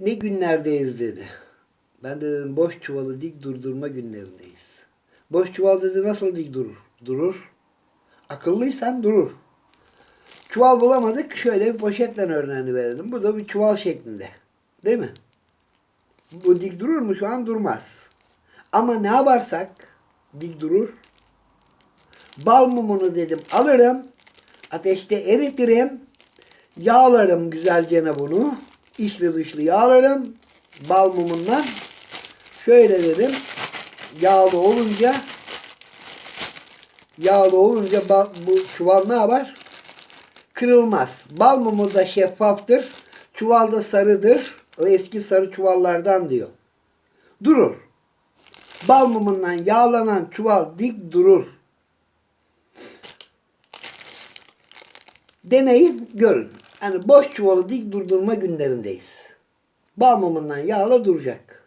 Ne günlerdeyiz dedi. Ben de dedim boş çuvalı dik durdurma günlerindeyiz. Boş çuval dedi nasıl dik durur? Durur. Akıllıysan durur. Çuval bulamadık. Şöyle bir poşetle örneğini verelim. Bu da bir çuval şeklinde. Değil mi? Bu dik durur mu? Şu an durmaz. Ama ne yaparsak dik durur. Bal mumunu dedim alırım. Ateşte eritirim. Yağlarım güzelce bunu. İçli dışlı yağlarım. Bal mumundan. Şöyle dedim. Yağlı olunca yağlı olunca bu çuval ne yapar? Kırılmaz. Bal mumu da şeffaftır. Çuval da sarıdır. O eski sarı çuvallardan diyor. Durur. Bal mumundan yağlanan çuval dik durur. Deneyin görün. Hani boş çuvalı dik durdurma günlerindeyiz. Bal yağla duracak.